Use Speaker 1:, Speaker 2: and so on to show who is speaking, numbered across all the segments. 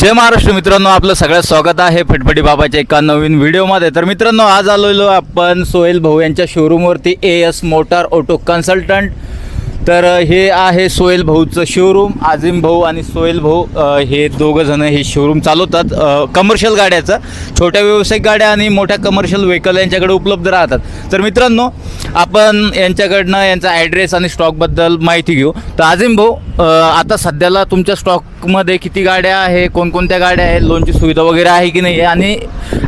Speaker 1: जय महाराष्ट्र मित्रांनो आपलं सगळ्यात स्वागत आहे फटफटी बाबाच्या एका नवीन व्हिडिओमध्ये. तर मित्रांनो आज आलेलो आपण सोहेल भाऊ यांच्या शोरूमवरती A S motor auto consultant तर हे आहे सोहेल भाऊचं शोरूम आझिम भाऊ आणि सोहेल भाऊ हे दोघं जण हे शोरूम चालवतात. कमर्शियल गाड्याचं छोट्या व्यावसायिक गाड्या आणि मोठ्या कमर्शियल व्हेकल यांच्याकडे उपलब्ध राहतात. तर मित्रांनो आपण यांच्याकडनं यांचा ॲड्रेस आणि स्टॉकबद्दल माहिती घेऊ. तर आझिम भाऊ आता सध्याला तुमच्या स्टॉकमध्ये किती गाड्या आहे कोणकोणत्या गाड्या आहेत लोनची सुविधा वगैरे आहे की नाही आणि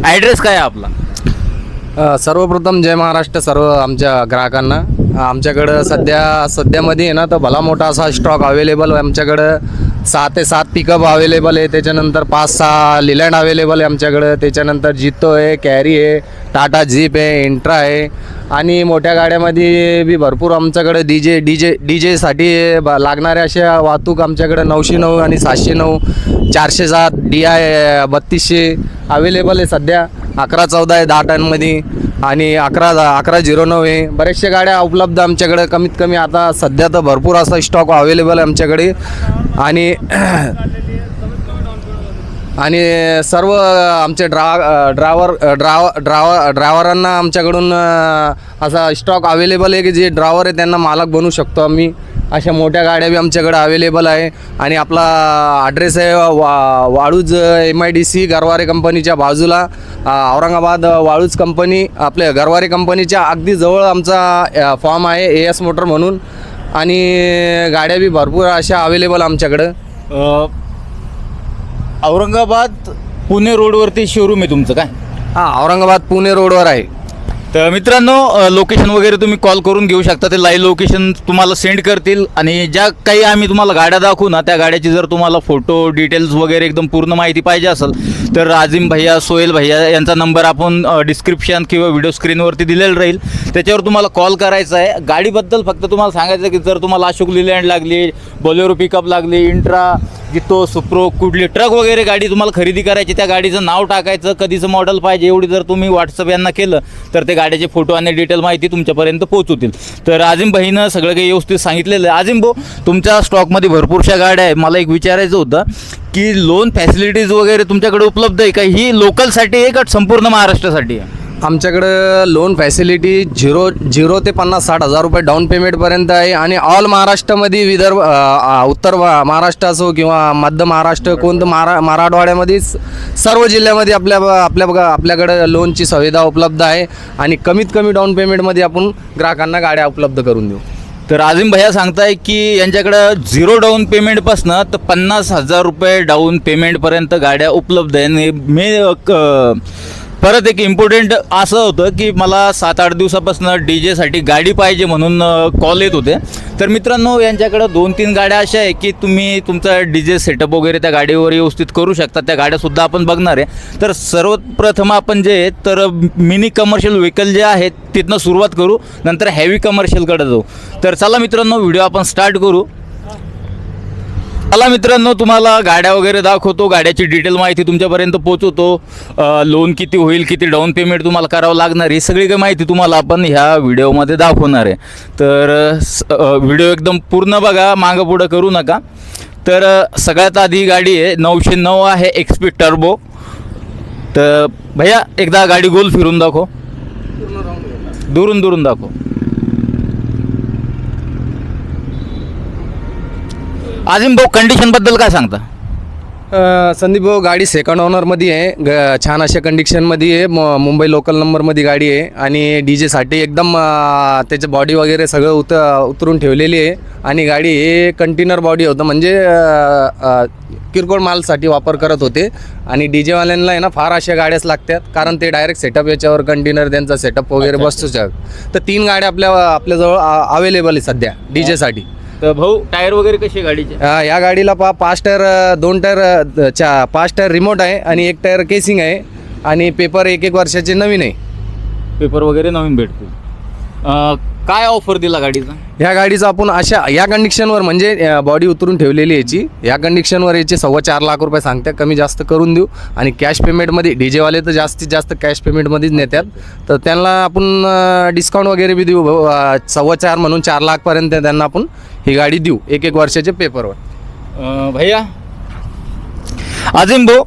Speaker 1: ॲड्रेस काय आहे आपला?
Speaker 2: सर्वप्रथम जय महाराष्ट्र सर्व आमच्या ग्राहकांना. आमच्याकडं सध्या सध्यामध्ये आहे ना तर भला मोठा असा स्टॉक अवेलेबल आहे. आमच्याकडं सहा ते सात पिकअप अवेलेबल आहे. त्याच्यानंतर पाच सहा लिलँड अवेलेबल आहे आमच्याकडं. त्याच्यानंतर जितो आहे कॅरी आहे टाटा जीप आहे इंट्रा आहे. आणि मोठ्या गाड्यामध्ये बी भरपूर आमच्याकडे D J D J D जेसाठी ब- लागणाऱ्या अशा वाहतूक आमच्याकडे नऊशे नऊ आणि सातशे नऊ चारशे सात डी आय बत्तीसशे अवेलेबल आहे सध्या. अकरा चौदा आहे दहा टनमध्ये आणि अकरा अकरा झिरो नऊ आहे. बऱ्याचशा गाड्या उपलब्ध आमच्याकडे. कमीत कमी आता सध्या तर भरपूर असा स्टॉक अवेलेबल आहे आमच्याकडे. आणि आणि सर्व आमचे ड्रा ड्रायवर ड्राव ड्राव ड्रायव्हरांना आमच्याकडून असा स्टॉक अवेलेबल आहे की जे ड्रायव्हर आहे त्यांना मालक बनू शकतो आम्ही. अशा मोठ्या गाड्या बी आमच्याकडे अवेलेबल आहे. आणि आपला ॲड्रेस आहे वा Waluj M I D C Garware कंपनीच्या बाजूला. औरंगाबाद वाळूज कंपनी आपल्या गरवारे कंपनीच्या अगदी जवळ आमचा फॉर्म आहे ए एस मोटर म्हणून. आणि गाड्या बी भरपूर अशा अवेलेबल आमच्याकडं.
Speaker 1: औरंगाबाद पुणे रोडवरती शोरूम आहे तुमचं काय?
Speaker 2: हां औरंगाबाद पुणे रोडवर आहे.
Speaker 1: तर मित्रांनो लोकेशन वगैरे तुम्ही कॉल करून घेऊ शकता. ते लाईव्ह लोकेशन तुम्हाला सेंड करतील. आणि ज्या काही आम्ही तुम्हाला गाड्या दाखवू ना त्या गाड्याची जर तुम्हाला फोटो डिटेल्स वगैरे एकदम पूर्ण माहिती पाहिजे असेल तर राजीम भैया सोहेल भैया यांचा नंबर आपण डिस्क्रिप्शन किंवा व्हिडिओ स्क्रीनवरती दिलेला राहील. त्याच्यावर तुम्हाला कॉल करायचा आहे. गाडीबद्दल फक्त तुम्हाला सांगायचं की जर तुम्हाला अशोक लिलँड लागली बोलेरो पिकअप लागली इंट्रा जितो सुप्रो कुठली ट्रक वगैरे गाडी तुम्हाला खरेदी करायची त्या गाडीचं नाव टाकायचं. कधीचं मॉडेल पाहिजे एवढी जर तुम्ही व्हॉट्सअप यांना केलं तर ते गाड्याचे फोटो आणि डिटेल माहिती तुमच्यापर्यंत पोहोचवतील. तर आजिम भाईनं सगळं काही व्यवस्थित सांगितलेलं आहे. आजिम भाऊ तुमच्या स्टॉकमध्ये भरपूरशा गाड्या आहे मला एक विचारायचं होतं की लोन फॅसिलिटीज वगैरे तुमच्याकडे उपलब्ध आहे का? ही लोकलसाठी आहे का? संपूर्ण महाराष्ट्रासाठी आहे?
Speaker 2: आमच्याकडं लोन फॅसिलिटी झिरो झिरो ते पन्नास साठ हजार रुपये डाऊन पेमेंटपर्यंत आहे आणि ऑल महाराष्ट्रामध्ये विदर्भ उत्तर महाराष्ट्र असो किंवा मध्य महाराष्ट्र कोणतं मारा मराठवाड्यामध्ये सर्व जिल्ह्यामध्ये आपल्या आपल्या बघा आपल्याकडं लोनची सुविधा उपलब्ध आहे आणि कमीत कमी डाऊन पेमेंटमध्ये आपण ग्राहकांना गाड्या उपलब्ध करून देऊ.
Speaker 1: तर आझिम भैया सांगताय की यांच्याकडं झिरो डाऊन पेमेंटपासनं तर पन्नास हजार रुपये डाऊन पेमेंटपर्यंत गाड्या उपलब्ध आहे आणि मे क- परत एक इम्पॉर्टंट असं होतं की मला सात आठ दिवसापासून डी जेसाठी गाडी पाहिजे म्हणून कॉल येत होते. तर मित्रांनो यांच्याकडं दोन तीन गाड्या अशा आहे की तुम्ही तुमचा डी जे सेटअप वगैरे त्या गाडीवर व्यवस्थित करू शकता. त्या गाड्यासुद्धा आपण बघणार आहे. तर सर्वप्रथम आपण जे तर मिनी कमर्शियल व्हेकल जे आहेत तिथनं सुरुवात करू नंतर हॅवी कमर्शियलकडे जाऊ. तर चला मित्रांनो व्हिडिओ आपण स्टार्ट करू. चला मित्रांनो तुम्हाला गाड्या वगैरे दाखवतो. गाड्याची डिटेल माहिती तुमच्यापर्यंत पोहोचवतो. लोन किती होईल किती डाऊन पेमेंट तुम्हाला करावं लागणार ही सगळी काही माहिती तुम्हाला आपण ह्या व्हिडिओमध्ये दाखवणार आहे. तर व्हिडिओ एकदम पूर्ण बघा मागं पुढं करू नका. तर सगळ्यात आधी गाडी आहे नऊशे नऊ आहे एक्सपी टर्बो तर भैया एकदा गाडी गोल फिरून दाखव. दुरून दुरून दाखव. आजिम भाऊ कंडिशनबद्दल काय सांगता?
Speaker 2: अ, संदीप भाऊ गाडी सेकंड ओनरमध्ये आहे. ग छान अशा कंडिशनमध्ये आहे. मु मुंबई लोकल नंबरमध्ये गाडी आहे. आणि डी जेसाठी एकदम अ, त्याचं बॉडी वगैरे सगळं उत उतरून ठेवलेली आहे. आणि गाडी हे कंटेनर बॉडी होतं. म्हणजे अ, अ, किरकोळ मालसाठी वापर करत होते. आणि डी जेवाल्यांना आहे ना फार अशा गाड्याच लागतात. कारण ते डायरेक्ट सेटअप याच्यावर कंटेनर त्यांचा सेटअप वगैरे
Speaker 1: अच्छा,
Speaker 2: बसतो शकत तर तीन गाड्या आपल्या आपल्याजवळ अवेलेबल आहे सध्या डी जेसाठी
Speaker 1: तर भाऊ टायर वगैरे कसे आहे गाडीचे?
Speaker 2: अ, या गाडीला पा पाच टायर दोन टायर चा पाच टायर रिमोट आहे आणि एक टायर केसिंग आहे आणि पेपर एक एक वर्षाचे नवीन आहे.
Speaker 1: पेपर वगैरे नवीन भेटतील. अं, काय ऑफर दिला गाडीचा?
Speaker 2: ह्या गाडीचं आपण अशा या कंडिशनवर म्हणजे बॉडी उतरून ठेवलेली याची. या कंडिशनवर याचे सव्वा चार लाख रुपये सांगते कमी जास्त करून देऊ. आणि कॅश पेमेंटमध्ये डी जेवाले तर जास्तीत जास्त कॅश पेमेंटमध्येच नेतात तर त्यांना आपण डिस्काउंट वगैरे बी देऊ. सव्वा चार म्हणून चार लाखपर्यंत त्यांना आपण ही गाडी देऊ. एक एक वर्षाच्या पेपरवर
Speaker 1: भैया? अजिम भाऊ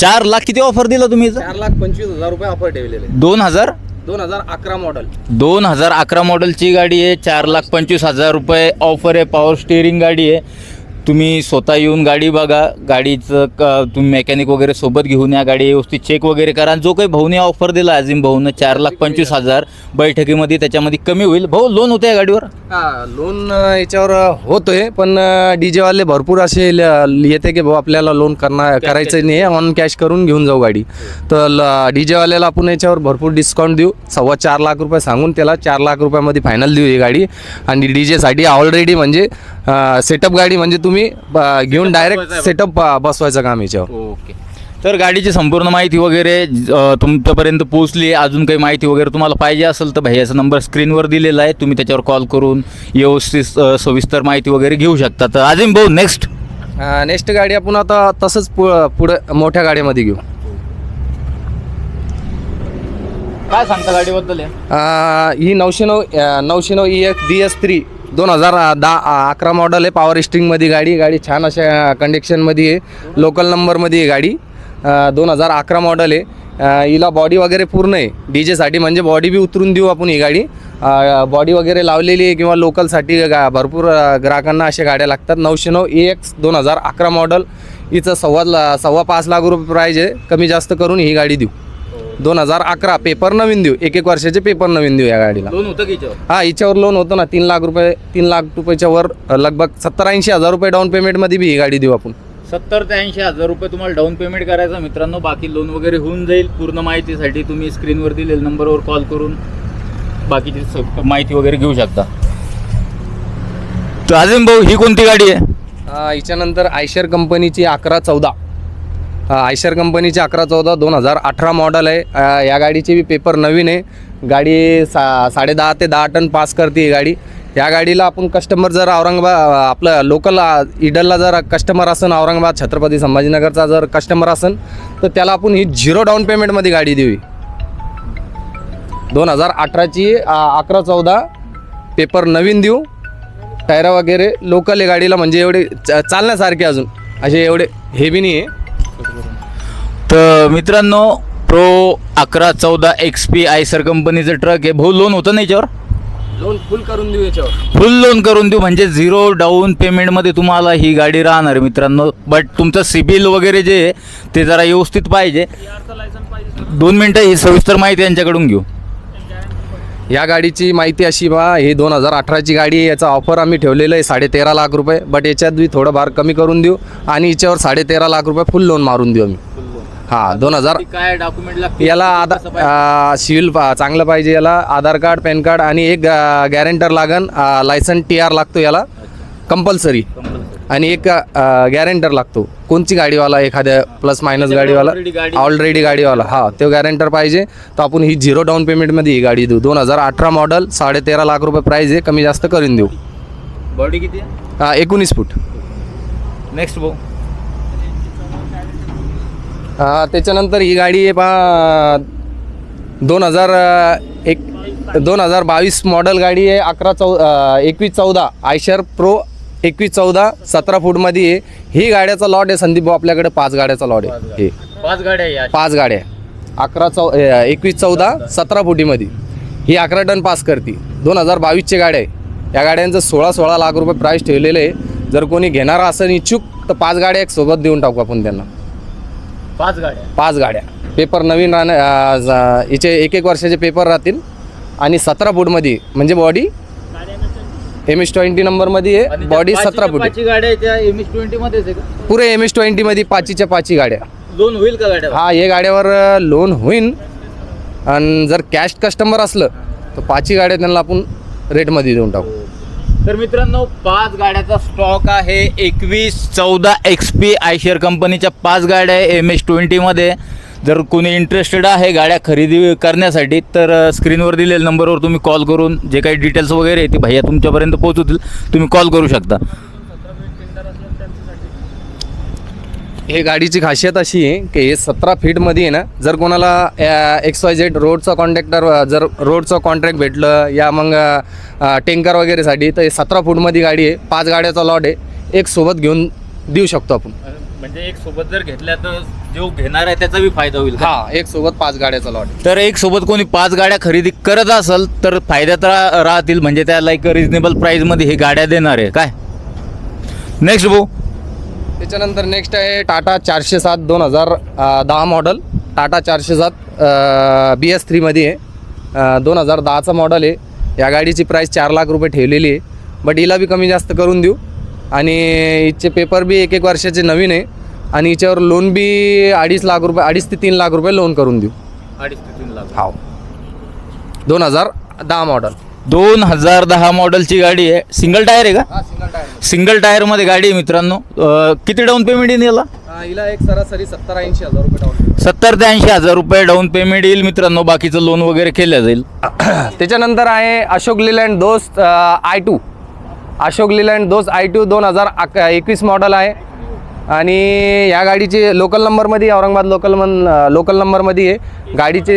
Speaker 1: चार लाख किती ऑफर दिला तुम्ही?
Speaker 2: चार लाख पंचवीस हजार रुपये ऑफर ठेवलेले.
Speaker 1: दोन हजार?
Speaker 2: दोन हजार अकरा मॉडेल
Speaker 1: दोन हजार अकरा मॉडेलची गाडी आहे चार लाख पंचवीस हजार रुपये ऑफर आहे पॉवर स्टेअरिंग गाडी आहे. तुम्ही स्वतः येऊन गाडी बघा गाडीचं क तुम्ही मेकॅनिक वगैरे सोबत घेऊन या गाडी व्यवस्थित चेक वगैरे करा. आणि जो काही भाऊने ऑफर दिला अजिम भाऊनं चार लाख पंचवीस हजार बैठकीमध्ये त्याच्यामध्ये कमी होईल. भाऊ लोन होतं या गाडीवर?
Speaker 2: हा लोन याच्यावर होतोय पण डी वाले भरपूर असे ल- येते की भाऊ आपल्याला लोन करणार करायचं नाही ऑन कॅश करून घेऊन जाऊ गाडी. तर डी वाल्याला आपण याच्यावर भरपूर डिस्काउंट देऊ. सव्वा चार लाख रुपये सांगून त्याला चार लाख रुपयामध्ये फायनल देऊ ही गाडी. आणि डी जेसाठी ऑलरेडी म्हणजे सेटअप गाडी म्हणजे तुम्ही ब- घेऊन डायरेक्ट सेटअप बसवायचं काम याच्यावर.
Speaker 1: ओके. तर गाडीची संपूर्ण माहिती वगैरे अ, तुमच्यापर्यंत पोहोचली अजून काही माहिती वगैरे तुम्हाला पाहिजे असेल तर भैयाचा नंबर स्क्रीनवर दिलेला आहे. तुम्ही त्याच्यावर कॉल करून व्यवस्थित अ, सविस्तर माहिती वगैरे घेऊ शकता. तर अजिम भाऊ नेक्स्ट
Speaker 2: नेक्स्ट गाडी आपण आता तसंच पु पुढं मोठ्या गाडीमध्ये घेऊ.
Speaker 1: काय सांगता गाडीबद्दल
Speaker 2: अ, ही नऊशे नऊ अ, नऊशे नऊ E X D S three दोन हजार दहा अकरा मॉडल आहे. पॉवर स्टिंगमध्ये गाडी गाडी छान अशा कंडिक्शनमध्ये आहे. लोकल नंबरमध्ये आहे गाडी. दोन हजार अकरा मॉडल आहे. हिला बॉडी वगैरे पूर्ण आहे. डी जेसाठी म्हणजे बॉडी बी उतरून देऊ आपण ही गाडी. बॉडी वगैरे लावलेली आहे किंवा लोकलसाठी गा भरपूर ग्राहकांना अशा गाड्या लागतात. नऊशे नऊ ए एक्स दोन हजार अकरा मॉडल हिचं सव्वा ला- सव्वा पाच लाख रुपये प्राईज आहे. कमी जास्त करून ही गाडी देऊ. दोन हजार अकरा पेपर नवीन देऊ. एक एक वर्षाचे पेपर नवीन देऊ या गाडीला.
Speaker 1: लोन होतं की याच्यावर?
Speaker 2: हा हिच्यावर लोन होतं ना. तीन लाख रुपये तीन लाख रुपयाच्या वर अ, लगभग सत्तर ऐंशी हजार रुपये डाऊन पेमेंटमध्ये बी ही गाडी देऊ आपण.
Speaker 1: सत्तर ते ऐंशी हजार रुपये तुम्हाला डाऊन पेमेंट करायचं. मित्रांनो बाकी लोन वगैरे होऊन जाईल. पूर्ण माहितीसाठी तुम्ही स्क्रीनवर दिलेल्या नंबरवर कॉल करून बाकीची स- माहिती वगैरे घेऊ शकता. तर अजिम भाऊ ही कोणती गाडी आहे?
Speaker 2: अ, हिच्यानंतर आयशर कंपनीची अकरा चौदा. आयशर कंपनीची अकरा चौदा दोन हजार अठरा मॉडल आहे. या गाडीचे बी पेपर नवीन आहे. गाडी सा साडे दहा ते दहा टन पास करते ही गाडी. या गाडीला आपण कस्टमर जर औरंगाबाद आपलं लोकल इडलला जर कस्टमर असन औरंगाबाद छत्रपती संभाजीनगरचा जर कस्टमर असन तर त्याला आपण ही झिरो डाऊन पेमेंटमध्ये गाडी देऊ. दोन हजार अठराची अकरा चौदा पेपर नवीन देऊ. टायरा वगैरे लोकल आहे गाडीला म्हणजे एवढे चा- चालण्यासारखे अजून. असे एवढे हेवी नाही आहे.
Speaker 1: तर मित्रांनो प्रो अकरा चौदा एक्स पी आयसर कंपनीचं ट्रक आहे भाऊ लोन होतं ना याच्यावर?
Speaker 2: लोन फुल करून देऊ याच्यावर.
Speaker 1: फुल लोन करून देऊ म्हणजे झिरो डाऊन पेमेंटमध्ये तुम्हाला ही गाडी राहणार आहे मित्रांनो. बट तुमचं सिबिल वगैरे जे आहे ते जरा व्यवस्थित पाहिजे. दोन मिनटं ही सविस्तर माहिती यांच्याकडून घेऊ.
Speaker 2: या गाडीची माहिती अशी बा ही दोन हजार अठराची गाडी आहे याचा ऑफर आम्ही ठेवलेलं आहे साडे तेरा लाख रुपये. बट याच्यात बी थोडं भार कमी करून देऊ आणि याच्यावर साडे तेरा लाख रुपये फुल लोन मारून देऊ आम्ही. हां दोन हजार
Speaker 1: काय डॉक्युमेंट लागते
Speaker 2: याला आधार सिव्हिल चांगलं पाहिजे याला. आधार कार्ड पॅन कार्ड आणि एक गॅरेंटर लागन लायसन टी आर लागतो याला. कंपल्सरी आणि एक गॅरेंटर लागतो. कोणची गाडीवाला एखाद्या प्लस मायनस गाडीवाला? ऑलरेडी गाडीवाला. हा तो गॅरेंटर पाहिजे. तर आपण ही झिरो डाऊन पेमेंटमध्ये ही गाडी देऊ. दोन हजार अठरा मॉडल साडे तेरा लाख रुपये प्राईज आहे. कमी जास्त करून देऊ.
Speaker 1: बॉडी किती आहे?
Speaker 2: हा, एकोणीस फूट.
Speaker 1: नेक्स्ट भाऊ
Speaker 2: हा, त्याच्यानंतर ही गाडी आहे पा दोन हजार एक दोन हजार बावीस मॉडल गाडी आहे. अकरा चौ एकवीस चौदा. आयशर प्रो एकवीस चौदा सतरा फूटमध्ये आहे. ही गाड्याचा लॉट आहे. संदीप भाऊ आपल्याकडे पाच गाड्याचा लॉट आहे. हे.
Speaker 1: पाच गाड्या आहे या.
Speaker 2: पाच गाड्या अकरा चौ एकवीस चौदा सतरा फुटीमध्ये ही अकरा टन पास करते. दोन हजार बावीसचे गाड्या आहे. या गाड्यांचं सोळा सोळा लाख रुपये प्राईस ठेवलेलं आहे. जर कोणी घेणारा असेल इच्छुक तर पाच गाड्या एक सोबत देऊन टाकू आपण त्यांना.
Speaker 1: पाच गाड्या.
Speaker 2: पाच गाड्या. पेपर नवीन राहण्या अ, ज- हिचे एक एक वर्षाचे पेपर राहतील. आणि सतरा फूटमध्ये म्हणजे बॉडी एम एस ट्वेंटी नंबरमध्ये आहे. बॉडी सतरा फूट.
Speaker 1: पाचही गाड्या त्या एम एस ट्वेंटी मध्येच आहे का?
Speaker 2: पुरे एम एस ट्वेंटीमध्ये पाचीच्या पाची गाड्या.
Speaker 1: लोन होईल का गाड्या
Speaker 2: हा हे गाड्यावर लोन होईन. आणि जर कॅश कस्टमर असलं तर पाचही गाड्या त्यांना आपण रेटमध्ये देऊन टाकू.
Speaker 1: तर मित्रांनो पाच गाड्याचा स्टॉक आहे एकवीस चौदा एक्स पी आयशर कंपनीच्या पाच गाड्या आहे एम एस ट्वेंटीमध्ये जर कोणी इंटरेस्टेड आहे गाड्या खरेदी करण्यासाठी तर स्क्रीनवर दिलेल्या नंबरवर तुम्ही कॉल करून जे काही डिटेल्स वगैरे आहे ते भैया तुमच्यापर्यंत पोहोचवतील तुम्ही कॉल करू शकता.
Speaker 2: हे गाडीची खासियत अशी आहे की हे सतरा फीटमध्ये आहे ना जर कोणाला एक्स वाय झेड रोडचा कॉन्ट्रॅक्टर जर रोडचं कॉन्ट्रॅक्ट भेटलं या मग टेंकर वगैरेसाठी तर हे सतरा फूटमध्ये गाडी आहे. पाच गाड्याचा लॉट आहे. एक सोबत घेऊन देऊ शकतो आपण.
Speaker 1: म्हणजे एक सोबत जर घेतल्या तर जो घेणार आहे त्याचा बी फायदा होईल का?
Speaker 2: हा एक सोबत पाच गाड्याचा लॉट
Speaker 1: तर एक सोबत कोणी पाच गाड्या खरेदी करत असेल तर फायद्यात रा- राहतील. म्हणजे त्याला एक रिजनेबल प्राईसमध्ये हे गाड्या देणार आहे. काय? नेक्स्ट भाऊ.
Speaker 2: त्याच्यानंतर नेक्स्ट आहे टाटा चारशे सात दोन हजार दहा मॉडल टाटा चारशे सात बी एस थ्रीमध्ये आहे. दोन हजार दहाचा मॉडल आहे. या गाडीची प्राईस चार लाख रुपये ठेवलेली आहे. बट हिला बी कमी जास्त करून देऊ. आणि हिचे पेपर बी एक एक वर्षाचे नवीन आहे. आणि हिच्यावर लोन बी अडीच लाख रुपये अडीच ते तीन लाख रुपये लोन करून देऊ.
Speaker 1: अडीच ते तीन लाख.
Speaker 2: हाव. दोन हजार दहा मॉडल
Speaker 1: दोन हजार दहा मॉडेलची गाडी आहे. सिंगल टायर आहे का?
Speaker 2: हा सिंगल टायर
Speaker 1: सिंगल टायरमध्ये गाडी आहे मित्रांनो. अं, किती डाऊन पेमेंट येईल याला?
Speaker 2: हिला एक सरासरी सत्तर ऐंशी हजार रुपये डाऊन
Speaker 1: सत्तर ते ऐंशी हजार रुपये डाऊन पेमेंट येईल मित्रांनो. बाकीचं लोन वगैरे केलं जाईल.
Speaker 2: त्याच्यानंतर आहे अशोक लिलँड दोस्त आय टू अशोक लिलँड दोस्त आय टू दोन हजार अक एकवीस मॉडल आहे. आणि या गाडीचे लोकल नंबरमध्ये औरंगाबाद लोकल मन लोकल नंबरमध्ये आहे. गाडीचे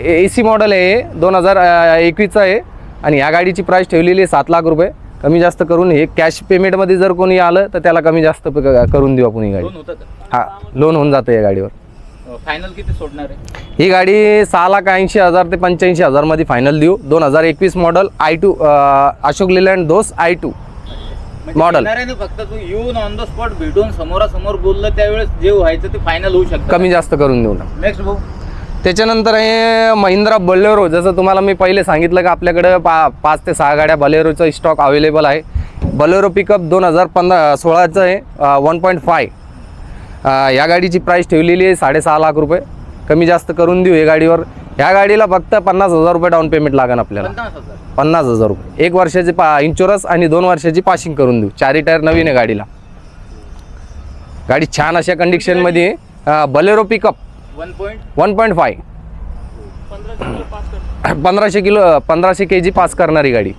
Speaker 2: ए सी मॉडल आहे दोन हजार एकवीसचं आहे. आणि या गाडीची प्राईस ठेवलेली आहे सात लाख रुपये. कमी जास्त करून हे कॅश पेमेंटमध्ये जर कोणी आलं तर त्याला कमी जास्त करून देऊ आपण ही गाडी. हा लोन होऊन जातं या गाडीवर.
Speaker 1: फायनल किती सोडणार आहे?
Speaker 2: ही गाडी सहा लाख ऐंशी हजार ते पंच्याऐंशी हजारमध्ये फायनल देऊ. दोन हजार एकवीस model I two Ashok Leyland those I two
Speaker 1: म्हणजे
Speaker 2: Model.
Speaker 1: घेणाऱ्याने फक्त तू येऊन ऑन द स्पॉट भेटून समोरासमोर बोललं त्यावेळेस जे व्हायचं ते फायनल होऊ शकतं.
Speaker 2: कमी जास्त करून देऊ ना.
Speaker 1: नेक्स्ट भाऊ.
Speaker 2: त्याच्यानंतर आहे महिंद्रा बलेरो. जसं तुम्हाला मी पहिले सांगितलं की आपल्याकडं पा पाच ते सहा गाड्या बलेरोचा स्टॉक अवेलेबल आहे. बलेरो पिकअप दोन हजार पंधरा सोळाचं आहे वन पॉईंट फाय या गाडीची प्राईस ठेवलेली आहे साडेसहा लाख रुपये. कमी जास्त करून देऊ या गाडीवर. ह्या गाडीला फक्त पन्नास हजार रुपये डाऊन पेमेंट लागेल आपल्याला.
Speaker 1: पन्नास हजार.
Speaker 2: रुपये. एक वर्षाची पा इन्शुरन्स आणि दोन वर्षाची पासिंग करून देऊ. चारी टायर नवीन आहे गाडीला. गाडी छान अशा कंडिशनमध्ये Bolero pickup
Speaker 1: one point
Speaker 2: one point five पंधराशे किलो पंधराशे के जी पास करणारी गाडी.